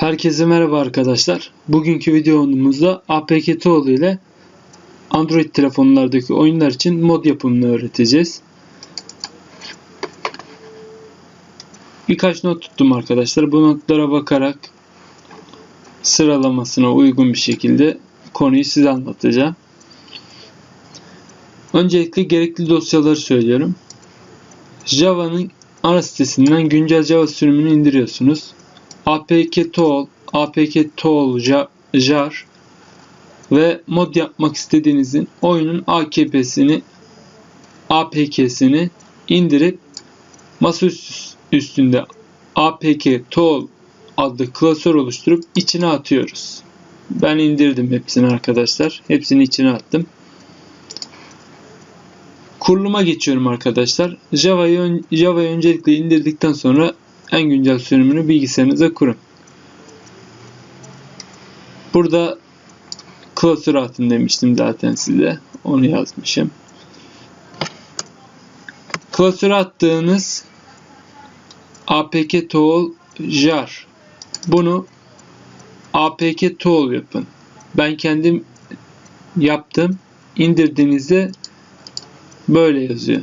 Herkese merhaba arkadaşlar. Bugünkü videomuzda APK Tool ile Android telefonlardaki oyunlar için mod yapımını öğreteceğiz. Birkaç not tuttum arkadaşlar. Bu notlara bakarak sıralamasına uygun bir şekilde konuyu size anlatacağım. Öncelikle gerekli dosyaları söylüyorum. Java'nın ana sitesinden güncel Java sürümünü indiriyorsunuz. Apk tool, apk tool jar ve mod yapmak istediğinizin oyunun AKP'sini APK'sini indirip masa üstünde apk tool adlı klasör oluşturup içine atıyoruz. Ben indirdim hepsini arkadaşlar. Hepsini içine attım. Kuruluma geçiyorum arkadaşlar. Java'yı Java'yı öncelikle indirdikten sonra en güncel sürümünü bilgisayarınıza kurun. Burada klasör atın demiştim zaten size. Onu yazmışım. Klasöre attığınız apk tool jar bunu apk tool yapın. Ben kendim yaptım. İndirdiğinizde böyle yazıyor.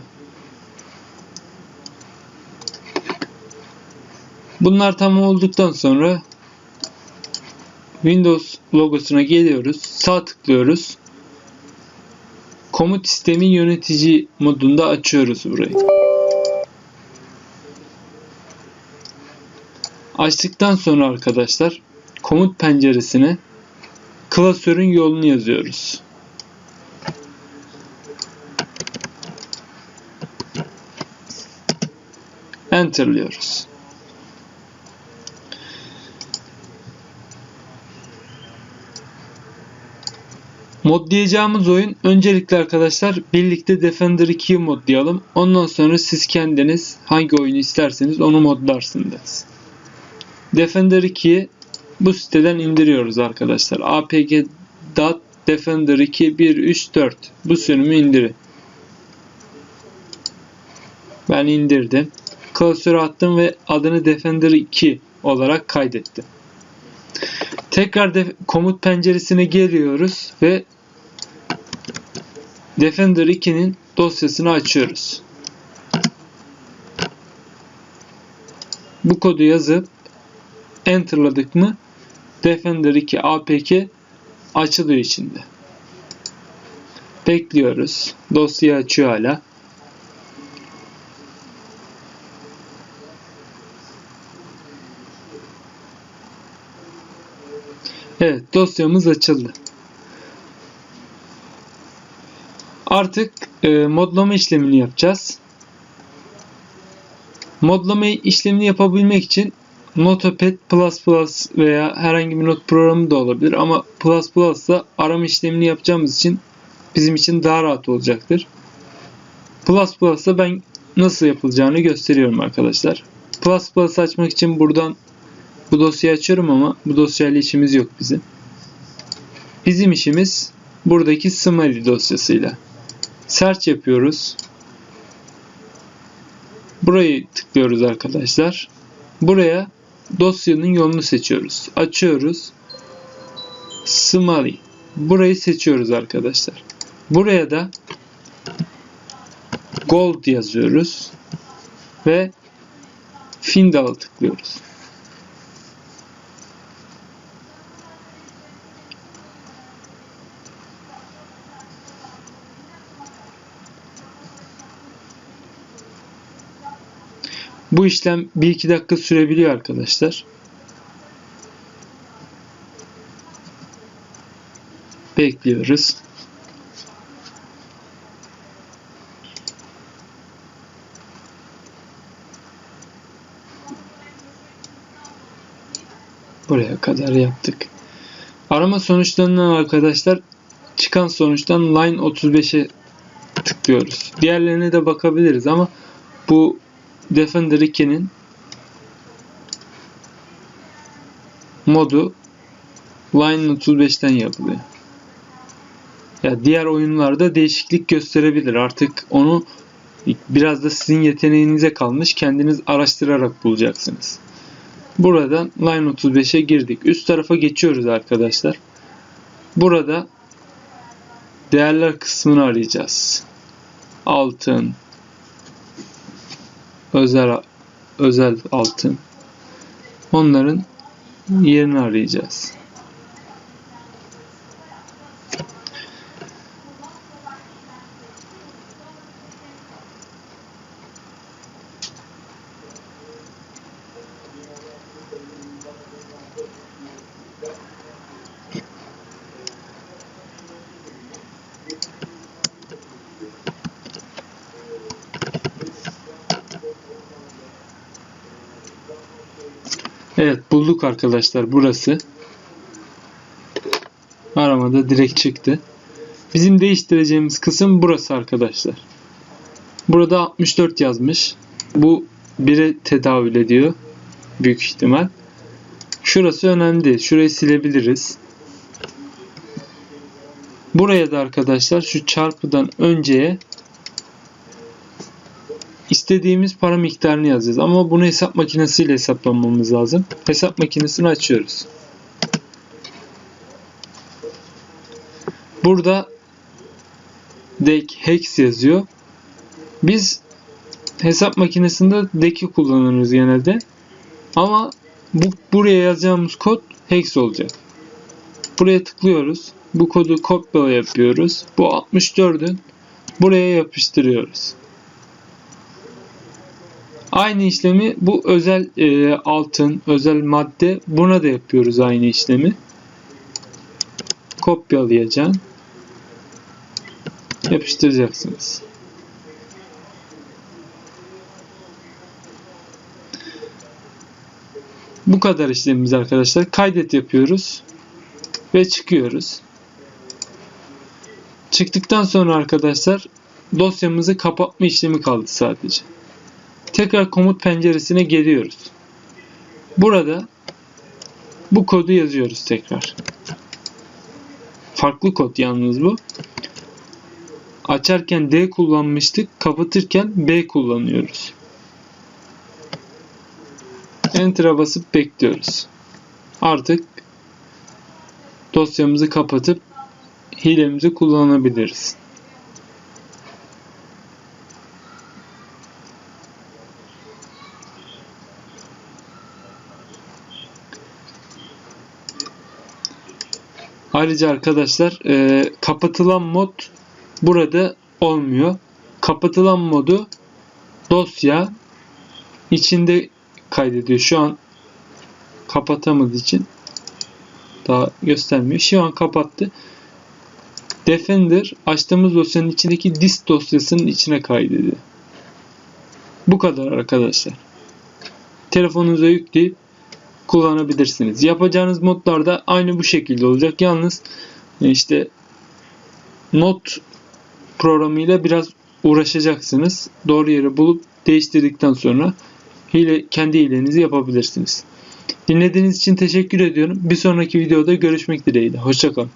Bunlar tam olduktan sonra Windows logosuna geliyoruz. Sağ tıklıyoruz. Komut sistemi yönetici modunda açıyoruz burayı. Açtıktan sonra arkadaşlar komut penceresine klasörün yolunu yazıyoruz. Enter'lıyoruz. Modlayacağımız oyun öncelikle arkadaşlar birlikte Defender 2'yi modlayalım. Ondan sonra siz kendiniz hangi oyunu isterseniz onu modlarsınız. Defender 2'yi bu siteden indiriyoruz arkadaşlar. apg.defender 2 134 bu sürümü indirin. Ben indirdim. Klasöre attım ve adını Defender 2 olarak kaydettim. Tekrar de komut penceresine geliyoruz ve Defender 2'nin dosyasını açıyoruz. Bu kodu yazıp enterladık mı Defender 2 APK açılıyor içinde. Bekliyoruz. Dosyayı açıyor hala. Evet dosyamız açıldı. Artık e, modlama işlemini yapacağız. Modlama işlemini yapabilmek için Notepad++ veya herhangi bir not programı da olabilir ama Plus'la arama işlemini yapacağımız için bizim için daha rahat olacaktır. Plus'la ben nasıl yapılacağını gösteriyorum arkadaşlar. Açmak için buradan bu dosyayı açıyorum ama bu dosyayla işimiz yok bizim. Bizim işimiz buradaki Smiley dosyasıyla. Search yapıyoruz. Burayı tıklıyoruz arkadaşlar. Buraya dosyanın yolunu seçiyoruz. Açıyoruz. Smiley. Burayı seçiyoruz arkadaşlar. Buraya da Gold yazıyoruz. Ve Findal'a tıklıyoruz. Bu işlem 1-2 dakika sürebiliyor arkadaşlar. Bekliyoruz. Buraya kadar yaptık. Arama sonuçlarından arkadaşlar çıkan sonuçtan line 35'e tıklıyoruz. Diğerlerine de bakabiliriz ama bu Defender 2'nin modu Line 35'ten yapılıyor. Ya diğer oyunlarda değişiklik gösterebilir. Artık onu biraz da sizin yeteneğinize kalmış. Kendiniz araştırarak bulacaksınız. Buradan Line 35'e girdik. Üst tarafa geçiyoruz arkadaşlar. Burada değerler kısmını arayacağız. Altın, özel özel altın. Onların yerini arayacağız. Evet bulduk arkadaşlar burası. Aramada direkt çıktı. Bizim değiştireceğimiz kısım burası arkadaşlar. Burada 64 yazmış. Bu 1'e tedavül ediyor. Büyük ihtimal. Şurası önemli değil. Şurayı silebiliriz. Buraya da arkadaşlar şu çarpıdan önceye istediğimiz para miktarını yazacağız. Ama bunu hesap makinesiyle hesaplamamız lazım. Hesap makinesini açıyoruz. Burada dek hex yazıyor. Biz hesap makinesinde deki kullanırız genelde. Ama bu buraya yazacağımız kod hex olacak. Buraya tıklıyoruz. Bu kodu kopyala yapıyoruz. Bu 64'ün buraya yapıştırıyoruz. Aynı işlemi bu özel e, altın, özel madde buna da yapıyoruz aynı işlemi. Kopyalayacaksın. Yapıştıracaksınız. Bu kadar işlemimiz arkadaşlar. Kaydet yapıyoruz ve çıkıyoruz. Çıktıktan sonra arkadaşlar dosyamızı kapatma işlemi kaldı sadece. Tekrar komut penceresine geliyoruz. Burada bu kodu yazıyoruz tekrar. Farklı kod yalnız bu. Açarken D kullanmıştık. Kapatırken B kullanıyoruz. Enter'a basıp bekliyoruz. Artık dosyamızı kapatıp hilemizi kullanabiliriz. Ayrıca arkadaşlar e, kapatılan mod burada olmuyor. Kapatılan modu dosya içinde kaydediyor. Şu an kapatamadığı için daha göstermiyor. Şu an kapattı. Defender açtığımız dosyanın içindeki disk dosyasının içine kaydediyor. Bu kadar arkadaşlar. Telefonunuza yükleyip kullanabilirsiniz. Yapacağınız modlar da aynı bu şekilde olacak. Yalnız işte not programıyla biraz uğraşacaksınız. Doğru yeri bulup değiştirdikten sonra hile, kendi hilenizi yapabilirsiniz. Dinlediğiniz için teşekkür ediyorum. Bir sonraki videoda görüşmek dileğiyle. Hoşçakalın.